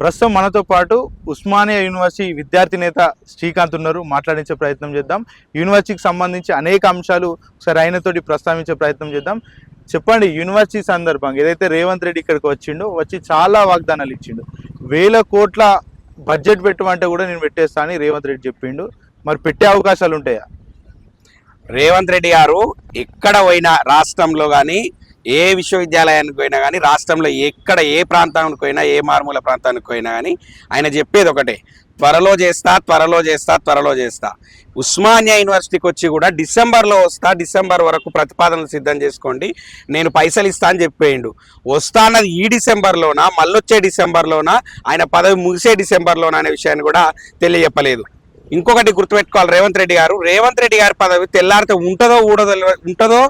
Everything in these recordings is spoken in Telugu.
ప్రస్తుతం మనతో పాటు ఉస్మానియా యూనివర్సిటీ విద్యార్థి నేత శ్రీకాంత్ ఉన్నారు. మాట్లాడించే ప్రయత్నం చేద్దాం. యూనివర్సిటీకి సంబంధించి అనేక అంశాలు ఒకసారి ఆయనతోటి ప్రస్తావించే ప్రయత్నం చేద్దాం. చెప్పండి యూనివర్సిటీ సందర్భంగా ఏదైతే రేవంత్ రెడ్డి ఇక్కడికి వచ్చిండో వచ్చి చాలా వాగ్దానాలు ఇచ్చిండు. వేల కోట్ల బడ్జెట్ పెట్టమంటే కూడా నేను పెట్టేస్తా అని రేవంత్ రెడ్డి చెప్పిండు. మరి పెట్టే అవకాశాలు ఉంటాయా? రేవంత్ రెడ్డి గారు ఎక్కడ పోయినా రాష్ట్రంలో కానీ ఏ విశ్వవిద్యాలయానికి పోయినా కానీ రాష్ట్రంలో ఎక్కడ ఏ ప్రాంతానికి పోయినా ఏ మారుమూల ప్రాంతానికి పోయినా కానీ ఆయన చెప్పేది ఒకటే త్వరలో చేస్తా త్వరలో చేస్తా త్వరలో చేస్తా. ఉస్మానియా యూనివర్సిటీకి వచ్చి కూడా డిసెంబర్లో వస్తా డిసెంబర్ వరకు ప్రతిపాదనలు సిద్ధం చేసుకోండి నేను పైసలు ఇస్తా అని చెప్పేయండు. వస్తా అన్నది ఈ డిసెంబర్లోనా మళ్ళొచ్చే డిసెంబర్లోనా ఆయన పదవి ముగిసే డిసెంబర్లోనా అనే విషయాన్ని కూడా తెలియజెప్పలేదు. ఇంకొకటి గుర్తుపెట్టుకోవాలి రేవంత్ రెడ్డి గారు. రేవంత్ రెడ్డి గారి పదవి తెల్లారితే ఉంటుందో ఊడదో ఉంటుందో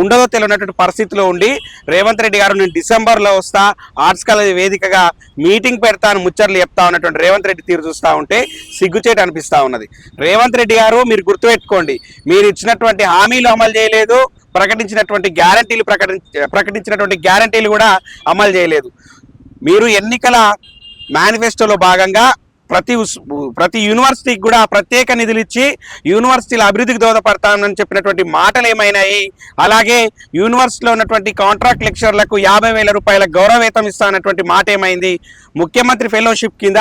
ఉండదో తెలియనటువంటి పరిస్థితిలో ఉండి రేవంత్ రెడ్డి గారు నేను డిసెంబర్లో వస్తా ఆర్ట్స్ కాలేజ్ వేదికగా మీటింగ్ పెడతాను ముచ్చట్లు చెప్తా ఉన్నటువంటి రేవంత్ రెడ్డి తీరు చూస్తూ ఉంటే సిగ్గుచేటు అనిపిస్తూ ఉన్నది. రేవంత్ రెడ్డి గారు మీరు గుర్తుపెట్టుకోండి మీరు ఇచ్చినటువంటి హామీలు అమలు చేయలేదు ప్రకటించినటువంటి గ్యారంటీలు ప్రకటించ ప్రకటించినటువంటి గ్యారంటీలు కూడా అమలు చేయలేదు. మీరు ఎన్నికల మేనిఫెస్టోలో భాగంగా ప్రతి ఉస్- ప్రతి యూనివర్సిటీకి కూడా ప్రత్యేక నిధులు ఇచ్చి యూనివర్సిటీల అభివృద్ధికి దోహదపడతామని చెప్పినటువంటి మాటలు ఏమైనాయి? అలాగే యూనివర్సిటీలో ఉన్నటువంటి కాంట్రాక్ట్ లెక్చర్లకు యాభై వేల రూపాయల గౌరవవేతం ఇస్తానటువంటి మాట ఏమైంది? ముఖ్యమంత్రి ఫెలోషిప్ కింద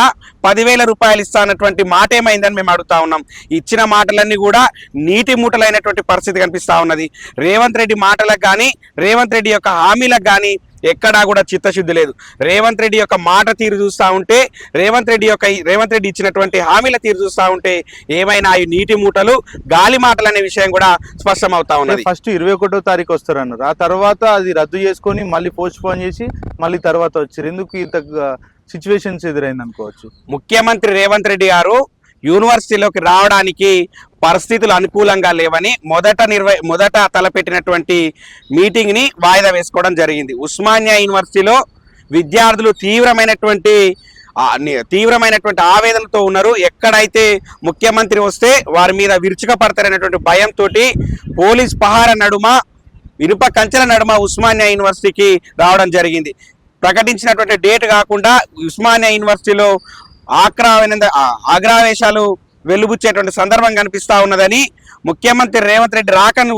పదివేల రూపాయలు ఇస్తానటువంటి మాట ఏమైందని మేము అడుగుతా ఉన్నాం. ఇచ్చిన మాటలన్నీ కూడా నీటి మూటలైనటువంటి పరిస్థితి కనిపిస్తూ ఉన్నది. రేవంత్ రెడ్డి మాటలకు కానీ రేవంత్ రెడ్డి యొక్క హామీలకు కానీ ఎక్కడా కూడా చిత్తశుద్ధి లేదు. రేవంత్ రెడ్డి యొక్క మాట తీరు చూస్తూ ఉంటే రేవంత్ రెడ్డి యొక్క రేవంత్ రెడ్డి ఇచ్చినటువంటి హామీల తీరు చూస్తూ ఉంటే ఏమైనా ఈ నీటి మూటలు గాలి మాటలు అనే విషయం కూడా స్పష్టమవుతా ఉన్నది. ఫస్ట్ ఇరవై ఒకటో తారీఖు వస్తారన్నారు. ఆ తర్వాత అది రద్దు చేసుకొని మళ్ళీ పోస్ట్ పోన్ చేసి మళ్ళీ తర్వాత వచ్చారు. ఎందుకు ఇంత సిచ్యువేషన్స్ ఎదురైంది అనుకోవచ్చు ముఖ్యమంత్రి రేవంత్ రెడ్డి గారు యూనివర్సిటీలోకి రావడానికి పరిస్థితులు అనుకూలంగా లేవని మొదట నిర్వ మొదట తలపెట్టినటువంటి మీటింగ్ని వాయిదా వేసుకోవడం జరిగింది. ఉస్మానియా యూనివర్సిటీలో విద్యార్థులు తీవ్రమైనటువంటి తీవ్రమైనటువంటి ఆవేదనతో ఉన్నారు. ఎక్కడైతే ముఖ్యమంత్రి వస్తే వారి మీద విరుచుక పడతారనేటువంటి భయంతో పోలీస్ పహార నడుమ ఇనుప కంచెల నడుమ ఉస్మానియా యూనివర్సిటీకి రావడం జరిగింది. ప్రకటించినటువంటి డేట్ కాకుండా ఉస్మానియా యూనివర్సిటీలో ఆక్రావేనంద ఆగ్రావేశాలు వెలుబుచ్చేటువంటి సందర్భం కనిపిస్తా ఉన్నదని ముఖ్యమంత్రి రేవంత్ రెడ్డి రాకను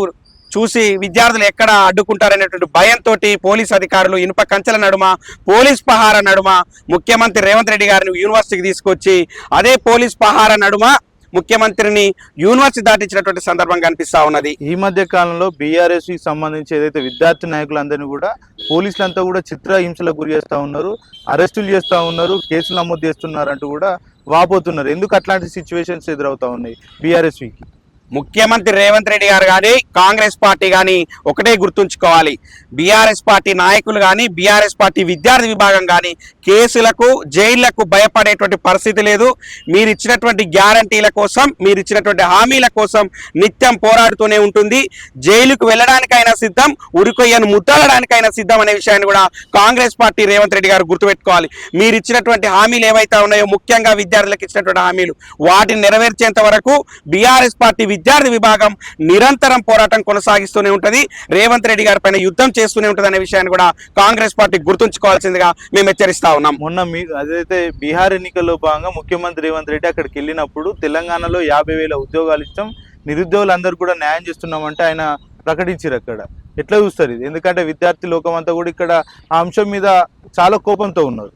చూసి విద్యార్థులు ఎక్కడ అడ్డుకుంటారనేటువంటి భయంతో పోలీస్ అధికారులు ఇనుప కంచెల నడుమ పోలీస్ పహార నడుమ ముఖ్యమంత్రి రేవంత్ రెడ్డి గారిని యూనివర్సిటీకి తీసుకొచ్చి అదే పోలీస్ పహార నడుమ ముఖ్యమంత్రిని యూనివర్సిటీ దాటించినటువంటి సందర్భం కనిపిస్తా ఉన్నది. ఈ మధ్య కాలంలో బీఆర్ఎస్కి సంబంధించి ఏదైతే విద్యార్థి నాయకులందరినీ కూడా పోలీసులంతా కూడా చిత్రహింసలకు గురి చేస్తా ఉన్నారు అరెస్టులు చేస్తా ఉన్నారు కేసులు నమోదు చేస్తున్నారు అంటూ కూడా వాపోతున్నారు. ఎందుకు అట్లాంటి సిచ్యువేషన్స్ ఎదురవుతా ఉన్నాయి బీఆర్ఎస్వికి ముఖ్యమంత్రి రేవంత్ రెడ్డి గారు కానీ కాంగ్రెస్ పార్టీ కానీ ఒకటే గుర్తుంచుకోవాలి. బీఆర్ఎస్ పార్టీ నాయకులు కానీ బీఆర్ఎస్ పార్టీ విద్యార్థి విభాగం కానీ కేసులకు జైళ్ళకు భయపడేటువంటి పరిస్థితి లేదు. మీరు ఇచ్చినటువంటి గ్యారంటీల కోసం మీరు ఇచ్చినటువంటి హామీల కోసం నిత్యం పోరాడుతూనే ఉంటుంది. జైలుకు వెళ్ళడానికైనా సిద్ధం ఉరికొయ్యను ముద్దలడానికైనా సిద్ధం అనే విషయాన్ని కూడా కాంగ్రెస్ పార్టీ రేవంత్ రెడ్డి గారు గుర్తుపెట్టుకోవాలి. మీరు ఇచ్చినటువంటి హామీలు ఏవైతే ఉన్నాయో ముఖ్యంగా విద్యార్థులకు ఇచ్చినటువంటి హామీలు వాటిని నెరవేర్చేంత వరకు బీఆర్ఎస్ పార్టీ విద్యార్థి విభాగం నిరంతరం పోరాటం కొనసాగిస్తూనే ఉంటుంది. రేవంత్ రెడ్డి గారి పైన యుద్ధం చేస్తూనే ఉంటుంది అనే విషయాన్ని కూడా కాంగ్రెస్ పార్టీ గుర్తుంచుకోవాల్సిందిగా మేము హెచ్చరిస్తా ఉన్నాం. మొన్న మీ అదైతే బీహార్ ఎన్నికల్లో భాగంగా ముఖ్యమంత్రి రేవంత్ రెడ్డి అక్కడికి వెళ్ళినప్పుడు తెలంగాణలో యాభై వేల ఉద్యోగాలు ఇస్తాం నిరుద్యోగులందరూ కూడా న్యాయం చేస్తున్నామంటే ఆయన ప్రకటించారు అక్కడ. ఎట్లా చూస్తారు ఇది? ఎందుకంటే విద్యార్థి లోకం అంతా కూడా ఇక్కడ ఆ అంశం మీద చాలా కోపంతో ఉన్నారు.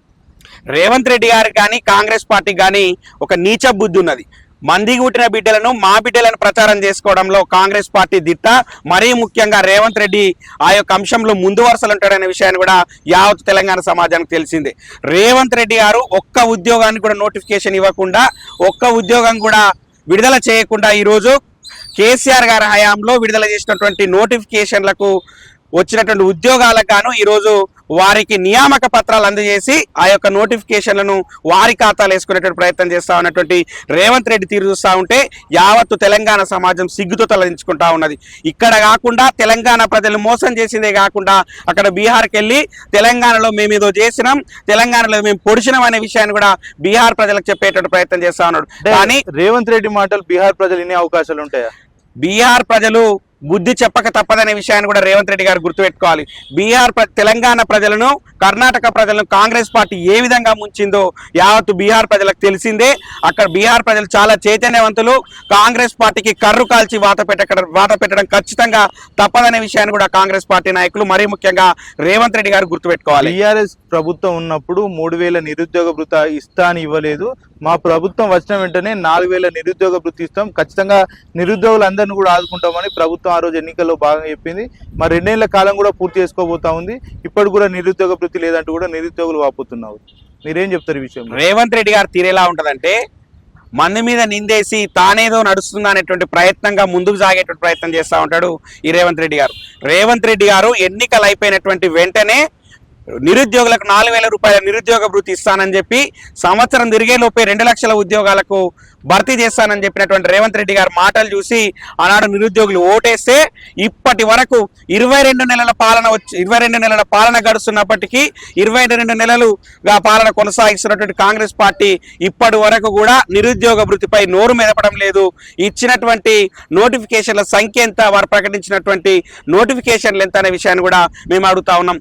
రేవంత్ రెడ్డి గారికి కానీ కాంగ్రెస్ పార్టీకి కానీ ఒక నీచ బుద్ధి ఉన్నది. మందికి పుట్టిన బిడ్డలను మా బిడ్డలను ప్రచారం చేసుకోవడంలో కాంగ్రెస్ పార్టీ దిట్ట. మరీ ముఖ్యంగా రేవంత్ రెడ్డి ఆ యొక్క అంశంలో ముందు వరుసలు ఉంటాడనే విషయాన్ని కూడా యావత్ తెలంగాణ సమాజానికి తెలిసింది. రేవంత్ రెడ్డి గారు ఒక్క ఉద్యోగానికి కూడా నోటిఫికేషన్ ఇవ్వకుండా ఒక్క ఉద్యోగం కూడా విడుదల చేయకుండా ఈరోజు కేసీఆర్ గారి హయాంలో విడుదల చేసినటువంటి నోటిఫికేషన్లకు వచ్చినటువంటి ఉద్యోగాలకు గాను ఈరోజు వారికి నియామక పత్రాలు అందజేసి ఆ యొక్క నోటిఫికేషన్లను వారి ఖాతాలు వేసుకునేటువంటి ప్రయత్నం చేస్తా ఉన్నటువంటి రేవంత్ రెడ్డి తీరు చూస్తా ఉంటే యావత్తు తెలంగాణ సమాజం సిగ్గుతో తలదించుకుంటా ఉన్నది. ఇక్కడ కాకుండా తెలంగాణ ప్రజలు మోసం చేసిందే కాకుండా అక్కడ బీహార్కి వెళ్ళి తెలంగాణలో మేము ఏదో చేసినాం తెలంగాణలో మేము పొడిచినాం అనే విషయాన్ని కూడా బీహార్ ప్రజలకు చెప్పేటువంటి ప్రయత్నం చేస్తా ఉన్నాడు. కానీ రేవంత్ రెడ్డి మాటలు బీహార్ ప్రజలు వినే అవకాశాలు ఉంటాయా? బీహార్ ప్రజలు బుద్ధి చెప్పక తప్పదనే విషయాన్ని కూడా రేవంత్ రెడ్డి గారు గుర్తుపెట్టుకోవాలి. బీహార్ తెలంగాణ ప్రజలను కర్ణాటక ప్రజలను కాంగ్రెస్ పార్టీ ఏ విధంగా ముంచిందో యావత్తు బీహార్ ప్రజలకు తెలిసిందే. అక్కడ బీహార్ ప్రజలు చాలా చైతన్యవంతులు. కాంగ్రెస్ పార్టీకి కర్రు కాల్చి వాత పెట్టడం వాత పెట్టడం ఖచ్చితంగా తప్పదనే విషయాన్ని కూడా కాంగ్రెస్ పార్టీ నాయకులు మరీ ముఖ్యంగా రేవంత్ రెడ్డి గారు గుర్తుపెట్టుకోవాలి. టీఆర్ఎస్ ప్రభుత్వం ఉన్నప్పుడు మూడు వేల నిరుద్యోగ భృత ఇస్తా అని ఇవ్వలేదు. మా ప్రభుత్వం వచ్చిన వెంటనే నాలుగు వేల నిరుద్యోగ భృతి ఇస్తాం. ఖచ్చితంగా నిరుద్యోగులందరినీ కూడా ఆదుకుంటామని ప్రభుత్వం ఆ రోజు ఎన్నికల్లో భాగంగా చెప్పింది. మరి రెండేళ్ళ కాలం కూడా పూర్తి చేసుకోబోతా ఉంది. ఇప్పటి కూడా నిరుద్యోగ భృతి లేదంటూ కూడా నిరుద్యోగులు వాపోతున్నారు. మీరేం చెప్తారు ఈ రేవంత్ రెడ్డి గారు తీరేలా ఉంటుందంటే మన మీద నిందేసి తానేదో నడుస్తుందా అనేటువంటి ప్రయత్నంగా ముందుకు సాగేటువంటి ప్రయత్నం చేస్తూ ఉంటాడు ఈ రేవంత్ రెడ్డి గారు. రేవంత్ రెడ్డి గారు ఎన్నికలు అయిపోయినటువంటి వెంటనే నిరుద్యోగులకు నాలుగు వేల రూపాయల నిరుద్యోగ భృతి ఇస్తానని చెప్పి సంవత్సరం తిరిగే లోపే రెండు లక్షల ఉద్యోగాలకు భర్తీ చేస్తానని చెప్పినటువంటి రేవంత్ రెడ్డి గారి మాటలు చూసి ఆనాడు నిరుద్యోగులు ఓటేస్తే ఇప్పటి వరకు ఇరవై రెండు నెలల పాలన వచ్చి ఇరవై రెండు నెలల పాలన గడుస్తున్నప్పటికీ ఇరవై రెండు నెలలుగా పాలన కొనసాగిస్తున్నటువంటి కాంగ్రెస్ పార్టీ ఇప్పటి వరకు కూడా నిరుద్యోగ భృతిపై నోరు మెదపడం లేదు. ఇచ్చినటువంటి నోటిఫికేషన్ల సంఖ్య ఎంత వారు ప్రకటించినటువంటి నోటిఫికేషన్లు ఎంత అనే విషయాన్ని కూడా మేము అడుగుతా ఉన్నాం.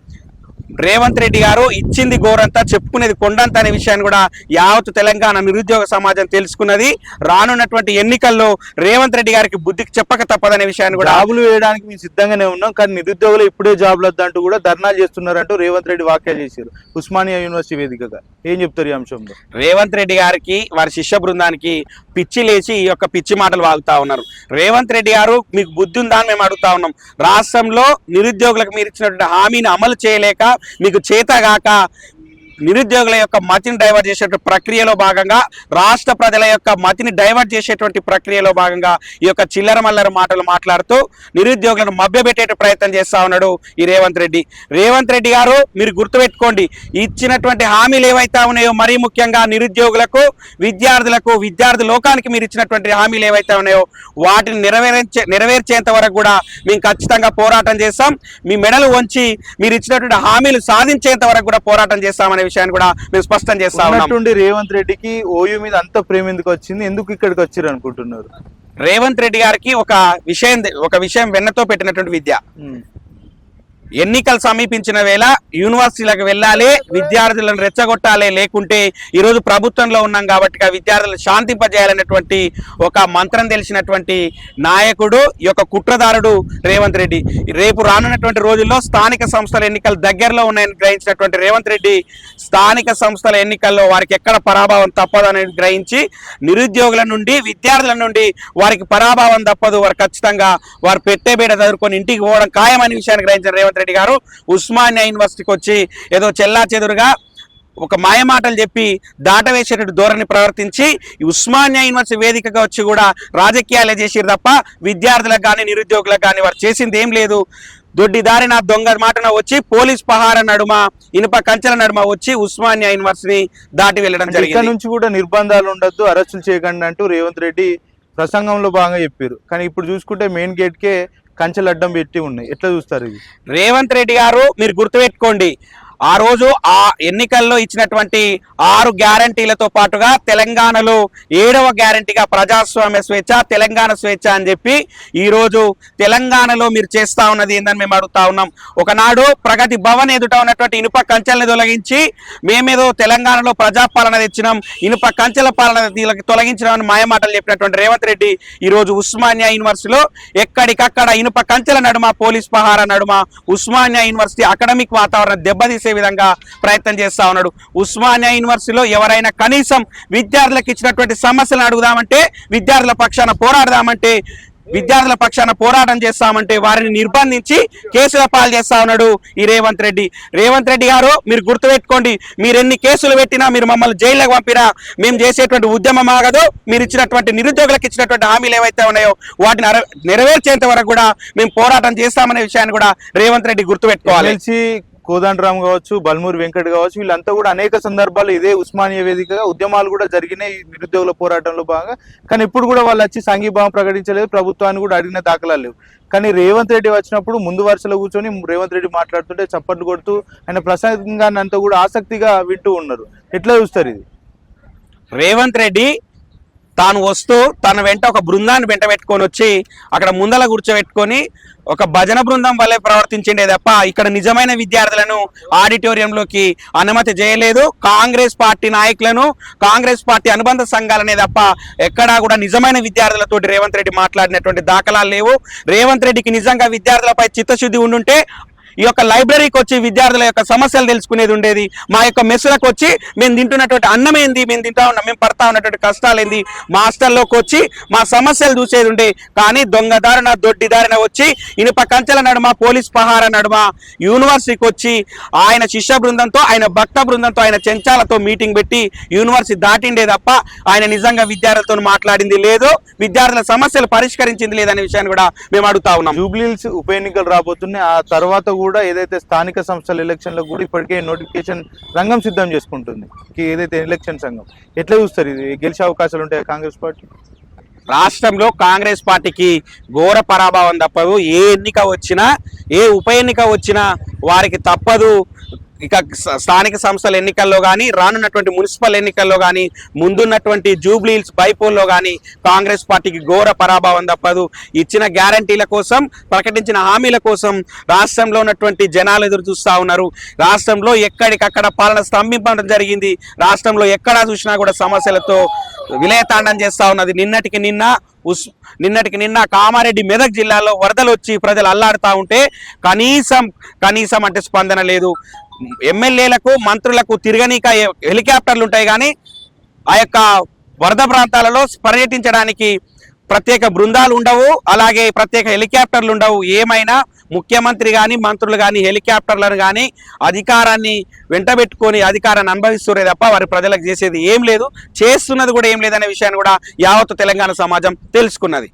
రేవంత్ రెడ్డి గారు ఇచ్చింది గోరంతా చెప్పుకునేది కొండంత అనే విషయాన్ని కూడా యావత్ తెలంగాణ నిరుద్యోగ సమాజం తెలుసుకున్నది. రానున్నటువంటి ఎన్నికల్లో రేవంత్ రెడ్డి గారికి బుద్ధికి చెప్పక తప్పదనే విషయాన్ని కూడా జాబులు వేయడానికి మేము సిద్ధంగానే ఉన్నాం కానీ నిరుద్యోగులు ఇప్పుడే జాబులు వద్దంటూ కూడా ధర్నాలు చేస్తున్నారంటూ రేవంత్ రెడ్డి వ్యాఖ్యలు చేశారు. ఉస్మానియా యూనివర్సిటీ వేదికగా. ఏం చెప్తారు ఈ అంశంలో? రేవంత్ రెడ్డి గారికి వారి శిష్య బృందానికి పిచ్చి లేచి ఈ యొక్క పిచ్చి మాటలు వాగుతా ఉన్నారు. రేవంత్ రెడ్డి గారు మీకు బుద్ధి ఉందా అని మేము అడుగుతా ఉన్నాం. రాష్ట్రంలో నిరుద్యోగులకు మీరు ఇచ్చినటువంటి హామీని అమలు చేయలేక మీకు చేతగాక నిరుద్యోగుల యొక్క మతిని డైవర్ట్ చేసేటువంటి ప్రక్రియలో భాగంగా రాష్ట్ర ప్రజల యొక్క మతిని డైవర్ట్ చేసేటువంటి ప్రక్రియలో భాగంగా ఈ యొక్క చిల్లర మల్లర మాటలు మాట్లాడుతూ నిరుద్యోగులను మభ్యపెట్టే ప్రయత్నం చేస్తా ఉన్నాడు ఈ రేవంత్ రెడ్డి. రేవంత్ రెడ్డి గారు మీరు గుర్తుపెట్టుకోండి ఇచ్చినటువంటి హామీలు ఏవైతే ఉన్నాయో మరీ ముఖ్యంగా నిరుద్యోగులకు విద్యార్థులకు విద్యార్థి లోకానికి మీరు ఇచ్చినటువంటి హామీలు ఏవైతే ఉన్నాయో వాటిని నెరవేర్చే నెరవేర్చేంత వరకు కూడా మేము ఖచ్చితంగా పోరాటం చేస్తాం. మీ మెడలు వంచి మీరు ఇచ్చినటువంటి హామీలు సాధించేంత వరకు కూడా పోరాటం చేస్తామనే విషయాన్ని కూడా మేము స్పష్టం చేస్తా ఉన్నాం. రేవంత్ రెడ్డికి ఓయూ మీద అంత ప్రేమ ఎందుకు వచ్చింది? ఎందుకు ఇక్కడికి వచ్చారు అనుకుంటున్నారు? రేవంత్ రెడ్డి గారికి ఒక విషయం ఒక విషయం వెన్నతో పెట్టినటువంటి విద్య. ఎన్నికలు సమీపించిన వేళ యూనివర్సిటీలకు వెళ్ళాలి విద్యార్థులను రెచ్చగొట్టాలి లేకుంటే ఈరోజు ప్రభుత్వంలో ఉన్నాం కాబట్టి విద్యార్థులను శాంతింపజేయాలనేటువంటి ఒక మంత్రం తెలిసినటువంటి నాయకుడు ఈ యొక్క కుట్రదారుడు రేవంత్ రెడ్డి. రేపు రానున్నటువంటి రోజుల్లో స్థానిక సంస్థల ఎన్నికలు దగ్గరలో ఉన్నాయని గ్రహించినటువంటి రేవంత్ రెడ్డి స్థానిక సంస్థల ఎన్నికల్లో వారికి ఎక్కడ పరాభావం తప్పదని గ్రహించి నిరుద్యోగుల నుండి విద్యార్థుల నుండి వారికి పరాభావం తప్పదు. వారు ఖచ్చితంగా వారు పెట్టే బీడ చదువుకొని ఇంటికి పోవడం ఖాయమనే విషయాన్ని గ్రహించిన రేవంత్ రెడ్డి గారు ఉస్మానియా యూనివర్సిటీకి వచ్చి ఏదో చెల్లా చెదురుగా ఒక మాయమాటలు చెప్పి దాటవేసేటట్టు ధోరణి ప్రవర్తించి ఉస్మానియా యూనివర్సిటీ వేదికగా వచ్చి కూడా రాజకీయాలే చేసిరు తప్ప విద్యార్థులకు కానీ నిరుద్యోగులకు కానీ వారు చేసింది ఏం లేదు. దొడ్డి దారిన దొంగ మాటన వచ్చి పోలీస్ పహార నడుమ ఇనుప కంచెల నడుమ వచ్చి ఉస్మానియా యూనివర్సిటీ దాటి వెళ్ళడం ఇక్కడ జరిగింది. నుంచి కూడా నిర్బంధాలు ఉండొద్దు అరెస్టులు చేయకండి అంటూ రేవంత్ రెడ్డి ప్రసంగంలో బాగా చెప్పారు. కానీ ఇప్పుడు చూసుకుంటే మెయిన్ గేట్ కే కంచెలు అడ్డం పెట్టి ఉన్నాయి. ఎట్లా చూస్తారు ఇది? రేవంత్ రెడ్డి గారు మీరు గుర్తుపెట్టుకోండి. ఆ రోజు ఆ ఎన్నికల్లో ఇచ్చినటువంటి ఆరు గ్యారంటీలతో పాటుగా తెలంగాణలో ఏడవ గ్యారంటీగా ప్రజాస్వామ్య స్వేచ్ఛ తెలంగాణ స్వేచ్ఛ అని చెప్పి ఈరోజు తెలంగాణలో మీరు చేస్తా ఉన్నది ఏందని మేము అడుగుతా ఉన్నాం. ఒకనాడు ప్రగతి భవన్ ఎదుట ఉన్నటువంటి ఇనుప కంచెల్ని తొలగించి మేమేదో తెలంగాణలో ప్రజాపాలన తెచ్చినాం ఇనుప కంచెల పాలన తీ- తొలగించినామని మాయమాటలు చెప్పినటువంటి రేవంత్ రెడ్డి ఈరోజు ఉస్మానియా యూనివర్సిటీలో ఎక్కడికక్కడ ఇనుప కంచెల నడుమ పోలీస్ పహార నడుమ ఉస్మానియా యూనివర్సిటీ అకాడమిక్ వాతావరణం దెబ్బతీసే విధంగా ప్రయత్నం చేస్తా ఉన్నాడు. ఉస్మానియా యూనివర్సిటీలో ఎవరైనా కనీసం విద్యార్థులకు ఇచ్చినటువంటి సమస్యలను అడుగుదామంటే విద్యార్థుల పక్షాన పోరాడదామంటే విద్యార్థుల పక్షాన పోరాటం చేస్తామంటే వారిని నిర్బంధించి కేసుల పాలు చేస్తా ఉన్నాడు ఈ రేవంత్ రెడ్డి. రేవంత్ రెడ్డి గారు మీరు గుర్తుపెట్టుకోండి మీరు ఎన్ని కేసులు పెట్టినా మీరు మమ్మల్ని జైల్లోకి పంపినా మేము చేసేటువంటి ఉద్యమం ఆగదు మీరు ఇచ్చినటువంటి నిరుద్యోగులకు ఇచ్చినటువంటి హామీలు ఏవైతే ఉన్నాయో వాటిని నెరవేర్చేంత వరకు కూడా మేము పోరాటం చేస్తామనే విషయాన్ని కూడా రేవంత్ రెడ్డి గుర్తుపెట్టుకోవాలి. కోదండరామ్ కావచ్చు బల్మూరి వెంకట్ కావచ్చు వీళ్ళంతా కూడా అనేక సందర్భాలు ఇదే ఉస్మానియా వేదికగా ఉద్యమాలు కూడా జరిగినాయి నిరుద్యోగుల పోరాటంలో భాగంగా. కానీ ఇప్పుడు కూడా వాళ్ళు వచ్చి సంఘీభావం ప్రకటించలేదు ప్రభుత్వాన్ని కూడా అడిగిన దాఖలాలు లేవు. కానీ రేవంత్ రెడ్డి వచ్చినప్పుడు ముందు వరుసలో కూర్చొని రేవంత్ రెడ్డి మాట్లాడుతుంటే చప్పట్లు కొడుతూ ఆయన ప్రసంగాన్ని అంతా కూడా ఆసక్తిగా వింటూ ఉన్నారు. ఎట్లా చూస్తారు ఇది? రేవంత్ రెడ్డి తాను వస్తూ తన వెంట ఒక బృందాన్ని వెంట పెట్టుకొని వచ్చి అక్కడ ముందల కూర్చోబెట్టుకొని ఒక భజన బృందం వల్లే ప్రవర్తించిండే తప్ప ఇక్కడ నిజమైన విద్యార్థులను ఆడిటోరియంలోకి అనుమతి చేయలేదు. కాంగ్రెస్ పార్టీ నాయకులను కాంగ్రెస్ పార్టీ అనుబంధ సంఘాలనే తప్ప ఎక్కడా కూడా నిజమైన విద్యార్థులతోటి రేవంత్ రెడ్డి మాట్లాడినటువంటి దాఖలాలు లేవు. రేవంత్ రెడ్డికి నిజంగా విద్యార్థులపై చిత్తశుద్ధి ఉండుంటే ఈ యొక్క లైబ్రరీకి వచ్చి విద్యార్థుల యొక్క సమస్యలు తెలుసుకునేది ఉండేది. మా యొక్క మెస్సులకు వచ్చి మేము తింటున్నటువంటి అన్నం ఏంది? మేము తింటా ఉన్నాం మేము పడతా ఉన్నటువంటి కష్టాలు ఏంది? మా హాస్టల్లోకి వచ్చి మా సమస్యలు చూసేది ఉండే. కానీ దొంగదారిన దొడ్డిదారిన వచ్చి ఇనుప కంచెల నడుమ పోలీస్ పహార నడుమ యూనివర్సిటీకి వచ్చి ఆయన శిష్య బృందంతో ఆయన భక్త బృందంతో ఆయన చెంచాలతో మీటింగ్ పెట్టి యూనివర్సిటీ దాటిండే తప్ప ఆయన నిజంగా విద్యార్థులతో మాట్లాడింది లేదు. విద్యార్థుల సమస్యలు పరిష్కరించింది లేదనే విషయాన్ని కూడా మేము అడుగుతా ఉన్నాం. జూబ్లీల్స్ ఉప ఎన్నికలు రాబోతున్నాయి. ఆ తర్వాత కూడా కూడా ఏదైతే స్థానిక సంస్థల ఎలక్షన్లో కూడా ఇప్పటికే నోటిఫికేషన్ రంగం సిద్ధం చేసుకుంటుంది. ఏదైతే ఎలక్షన్ సంఘం ఎట్లా చూస్తారు ఇది? గెలిచే అవకాశాలు ఉంటాయి కాంగ్రెస్ పార్టీ? రాష్ట్రంలో కాంగ్రెస్ పార్టీకి ఘోర పరాభవం తప్పదు. ఏ ఎన్నిక వచ్చినా ఏ ఉప ఎన్నిక వచ్చినా వారికి తప్పదు. ఇక స్థానిక సంస్థల ఎన్నికల్లో కానీ రానున్నటువంటి మున్సిపల్ ఎన్నికల్లో కానీ ముందున్నటువంటి జూబ్లీహిల్స్ బైపోల్లో కానీ కాంగ్రెస్ పార్టీకి ఘోర పరాభవం తప్పదు. ఇచ్చిన గ్యారంటీల కోసం ప్రకటించిన హామీల కోసం రాష్ట్రంలో ఉన్నటువంటి జనాలు ఎదురు చూస్తూ ఉన్నారు. రాష్ట్రంలో ఎక్కడికక్కడ పాలన స్తంభింపడం జరిగింది. రాష్ట్రంలో ఎక్కడా చూసినా కూడా సమస్యలతో విలయతాండం చేస్తూ ఉన్నది. నిన్నటికి నిన్న ఉస్ నిన్నటికి నిన్న కామారెడ్డి మెదక్ జిల్లాలో వరదలు వచ్చి ప్రజలు అల్లాడుతూ ఉంటే కనీసం కనీసం అంటే స్పందన లేదు. ఎమ్మెల్యేలకు మంత్రులకు తిరగనీక హెలికాప్టర్లు ఉంటాయి కానీ ఆ యొక్క వరద ప్రాంతాలలో పర్యటించడానికి ప్రత్యేక బృందాలు ఉండవు అలాగే ప్రత్యేక హెలికాప్టర్లు ఉండవు. ఏమైనా ముఖ్యమంత్రి కానీ మంత్రులు కానీ హెలికాప్టర్లను కానీ అధికారాన్ని వెంటబెట్టుకొని అధికారాన్ని అనుభవిస్తురే తప్ప వారి ప్రజలకు చేసేది ఏం లేదు. చేస్తున్నది కూడా ఏం లేదనే విషయాన్ని కూడా యావత్తు తెలంగాణ సమాజం తెలుసుకున్నది.